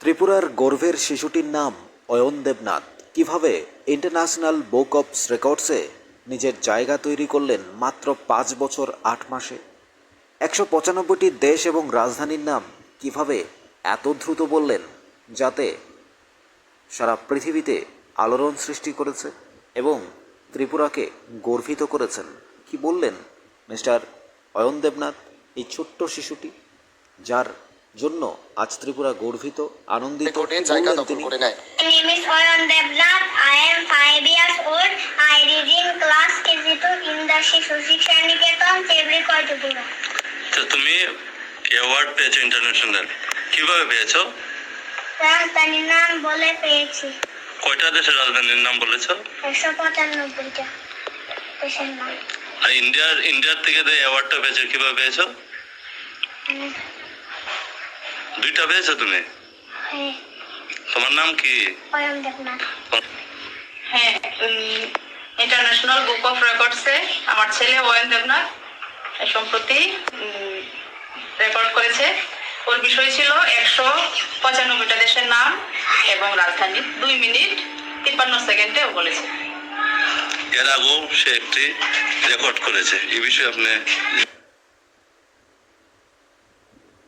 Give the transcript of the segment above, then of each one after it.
ত্রিপুরার গর্ভের শিশুটির নাম অয়ন দেবনাথ কীভাবে ইন্টারন্যাশনাল বুক অফ রেকর্ডসে নিজের জায়গা তৈরি করলেন মাত্র পাঁচ বছর আট মাসে? একশো পঁচানব্বইটি দেশ এবং রাজধানীর নাম কীভাবে এত দ্রুত বললেন যাতে সারা পৃথিবীতে আলোড়ন সৃষ্টি করেছে এবং ত্রিপুরাকে গর্বিত করেছেন? কি বললেন মিস্টার অয়ন দেবনাথ এই ছোট্ট শিশুটি, যার জন্য আজ ত্রিপুরা গর্বিত আনন্দিত জায়গা দখল তিনি করে নেয়। My name is Oyan Devnath. I am 5 years old. I read in class KG2 in the Shishu Shiksha Niketan, Chebri, Koitupura. তো তুমি অ্যাওয়ার্ড পেয়েছ ইন্টারন্যাশনাল কীভাবে পেয়েছ? রাজধানীর নাম বলে পেয়েছি। কয়টা দেশের রাজধানীর নাম বলেছ? একশো পঁচানব্বইটা দেশের নাম। আর ইন্ডিয়ার ইন্ডিয়ার থেকে যে অ্যাওয়ার্ডটা পেয়েছ কীভাবে পেয়েছ? দুইটা পেয়েছ তুমি? হ্যাঁ। তোমার নাম কি? হ্যাঁ ইন্টারন্যাশনাল বুক অফ রেকর্ডসে আমার ছেলে ওয়েন দেবনাথ সম্প্রতি রেকর্ড করেছে। ওর বিষয় ছিল একশো পঁচানব্বইটা দেশের নাম এবং রাজধানী। দুই মিনিট তিপ্পান্ন সেকেন্ডে ও বলেছে। এর আগেও সে একটি রেকর্ড করেছে। এই বিষয়ে আপনি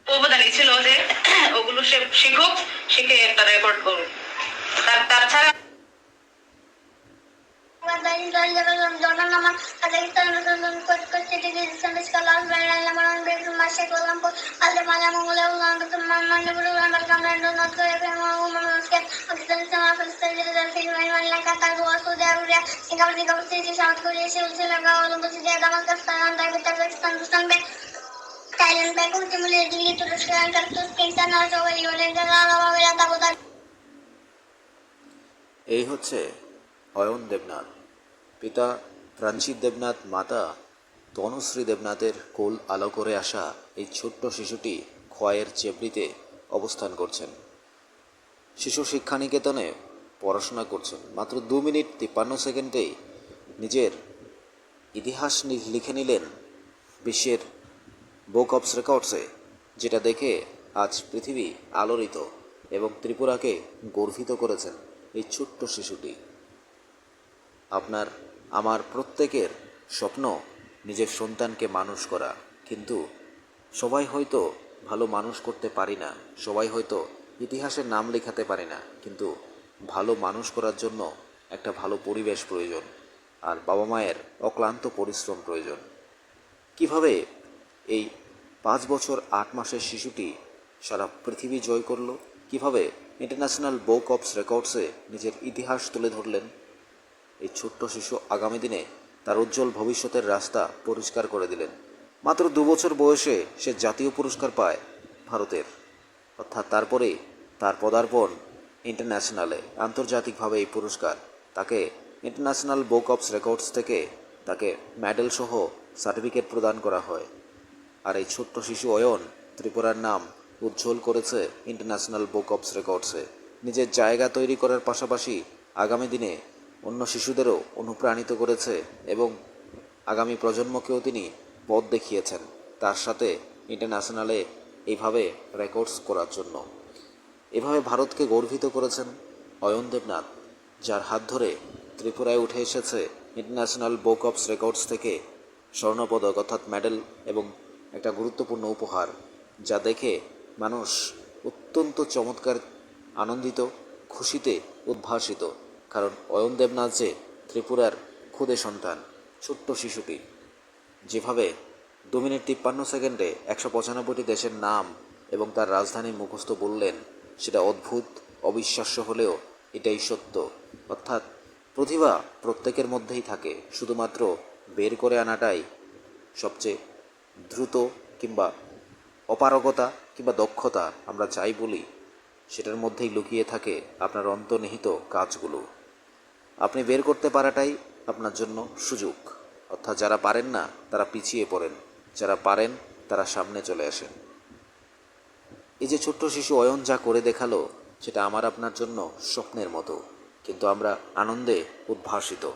অবদানই ছিল যে ওগুলো সে শিখুক শিখে একটা রেকর্ড করুক। তার তার ছাড়া Thailand, back with এই হচ্ছে অয়ন দেবনাথ। পিতা প্রাঞ্চিত দেবনাথ, মাতা তনুশ্রী দেবনাথের কোল আলো করে আসা এই ছোট্ট শিশুটি খয়ের চেপড়িতে অবস্থান করছেন। শিশু শিক্ষানিকেতনে পড়াশোনা করছেন। মাত্র দু মিনিট তিপ্পান্ন সেকেন্ডেই নিজের ইতিহাস লিখে নিলেন বিশ্বের বুক অফ রেকর্ডসে যেটা দেখে আজ পৃথিবী আলোড়িত এবং ত্রিপুরাকে গর্বিত করেছেন এই ছোট্ট শিশুটি। আপনার, আমার প্রত্যেকের স্বপ্ন নিজের সন্তানকে মানুষ করা, কিন্তু সবাই হয়তো ভালো মানুষ করতে পারি না, সবাই হয়তো ইতিহাসের নাম লেখাতে পারি না, কিন্তু ভালো মানুষ করার জন্য একটা ভালো পরিবেশ প্রয়োজন, আর বাবা মায়ের অক্লান্ত পরিশ্রম প্রয়োজন। কীভাবে এই পাঁচ বছর আট মাসের শিশুটি সারা পৃথিবী জয় করল। কীভাবে ইন্টারন্যাশনাল বুক অফ রেকর্ডসে নিজের ইতিহাস তুলে ধরলেন? এই ছোট্ট শিশু আগামী দিনে তার উজ্জ্বল ভবিষ্যতের রাস্তা পরিষ্কার করে দিলেন। মাত্র দু বছর বয়সে সে জাতীয় পুরস্কার পায় ভারতের। অর্থাৎ তারপরে তার পদার্পণ ইন্টারন্যাশনালে আন্তর্জাতিকভাবে এই পুরস্কার তাকে ইন্টারন্যাশনাল বুক অফ রেকর্ডস থেকে তাকে মেডেল সহ সার্টিফিকেট প্রদান করা হয়। আর এই ছোট্ট শিশু অয়ন ত্রিপুরার নাম উজ্জ্বল করেছে ইন্টারন্যাশনাল বুক অফ রেকর্ডসে নিজের জায়গা তৈরি করার পাশাপাশি আগামী দিনে অন্য শিশুদেরও অনুপ্রাণিত করেছে এবং আগামী প্রজন্মকেও তিনি পথ দেখিয়েছেন তার সাথে ইন্টারন্যাশনালে এইভাবে রেকর্ডস করার জন্য। এভাবে ভারতকে গর্বিত করেছেন অয়ন দেবনাথ, যার হাত ধরে ত্রিপুরায় উঠে এসেছে ইন্টারন্যাশনাল বুক অফ রেকর্ডস থেকে স্বর্ণপদক অর্থাৎ মেডেল এবং একটা গুরুত্বপূর্ণ উপহার, যা দেখে মানুষ অত্যন্ত চমৎকার, আনন্দিত, খুশিতে উদ্ভাসিত। কারণ অয়ন দেবনাথ যে ত্রিপুরার খুদে সন্তান, ছোট্ট শিশুটি, যেভাবে দু মিনিট তিপ্পান্ন সেকেন্ডে একশো পঁচানব্বইটি দেশের নাম এবং তার রাজধানী মুখস্থ বললেন, সেটা অদ্ভুত, অবিশ্বাস্য হলেও এটাই সত্য। অর্থাৎ প্রতিভা প্রত্যেকের মধ্যেই থাকে, শুধুমাত্র বের করে আনাটাই সবচেয়ে দ্রুত কিংবা অপারগতা কিংবা দক্ষতা আমরা যাই বলি, সেটার মধ্যেই লুকিয়ে থাকে আপনার অন্তর্নিহিত কাজগুলো। আপনি বের করতে পারাটাই আপনার জন্য সুযোগ। অর্থাৎ যারা পারেন না, তারা পিছিয়ে পড়েন। যারা পারেন, তারা সামনে চলে আসেন। এই যে ছোট্ট শিশু অয়ন যা করে দেখাল, সেটা আমার আপনার জন্য স্বপ্নের মতো। কিন্তু আমরা আনন্দে উদ্ভাসিত।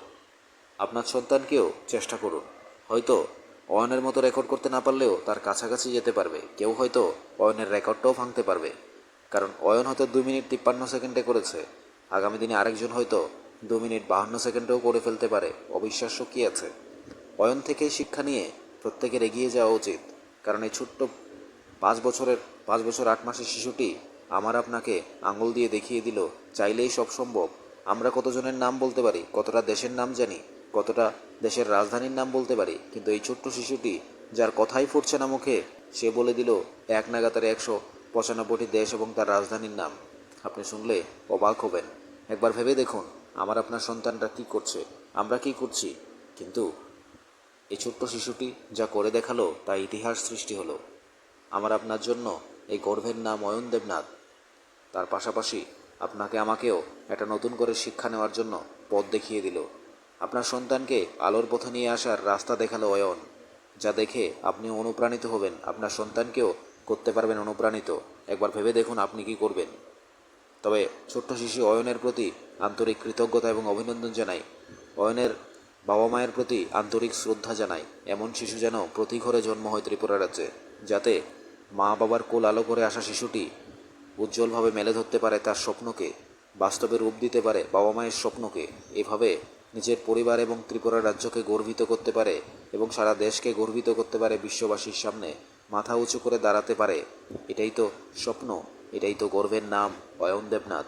আপনার সন্তানকেও চেষ্টা করুন। হয়তো অয়নের মতো রেকর্ড করতে না পারলেও তার কাছাকাছি যেতে পারবে। কেউ হয়তো অয়নের রেকর্ডটাও ভাঙতে পারবে। কারণ অয়ন হয়তো দু মিনিট তিপ্পান্ন সেকেন্ডে করেছে। আগামী দিনে আরেকজন হয়তো দু মিনিট বাহান্ন সেকেন্ডেও করে ফেলতে পারে। অবিশ্বাস্য কী আছে? অয়ন থেকে শিক্ষা নিয়ে প্রত্যেকের এগিয়ে যাওয়া উচিত। কারণ এই ছোট্ট পাঁচ বছরের, পাঁচ বছর আট মাসের শিশুটি আমার আপনাকে আঙুল দিয়ে দেখিয়ে দিল, চাইলেই সব সম্ভব। আমরা কতজনের নাম বলতে পারি, কতটা দেশের নাম জানি কতটা দেশের রাজধানীর নাম বলতে পারি, কিন্তু এই ছোট্ট শিশুটি যার কথাই ফুটছে না মুখে, সে বলে দিল, এক নাগাতারে একশো পঁচানব্বইটি দেশ এবং তার রাজধানীর নাম। আপনি শুনলে অবাক হবেন। একবার ভেবে দেখুন, আমার আপনার সন্তানরা কি করছে, আমরা কি করছি। কিন্তু এই ছোট্ট শিশুটি যা করে দেখাল, তা ইতিহাস সৃষ্টি হলো। আমার আপনার জন্য এই গর্ভের নাম অয়ন দেবনাথ। তার পাশাপাশি আপনাকে আমাকেও একটা নতুন করে শিক্ষা নেওয়ার জন্য পথ দেখিয়ে দিল। আপনার সন্তানকে আলোর পথে নিয়ে আসার রাস্তা দেখাল অয়ন, যা দেখে আপনি অনুপ্রাণিত হবেন। আপনার সন্তানকেও করতে পারবেন অনুপ্রাণিত। একবার ভেবে দেখুন আপনি কি করবেন। তবে ছোট্ট শিশু অয়নের প্রতি আন্তরিক কৃতজ্ঞতা এবং অভিনন্দন জানাই। অয়নের বাবা মায়ের প্রতি আন্তরিক শ্রদ্ধা জানাই। এমন শিশু যেন প্রতি ঘরে জন্ম হয় ত্রিপুরা রাজ্যে, যাতে মা বাবার কোল আলো করে আসা শিশুটি উজ্জ্বলভাবে মেলে ধরতে পারে তার স্বপ্নকে, বাস্তবে রূপ দিতে পারে বাবা মায়ের স্বপ্নকে। এভাবে নিজের পরিবার এবং ত্রিপুরা রাজ্যকে গর্বিত করতে পারে এবং সারা দেশকে গর্বিত করতে পারে বিশ্ববাসীর সামনে মাথা উঁচু করে দাঁড়াতে পারে। এটাই তো স্বপ্ন, এটাই তো গর্বের নাম, অয়ন দেবনাথ।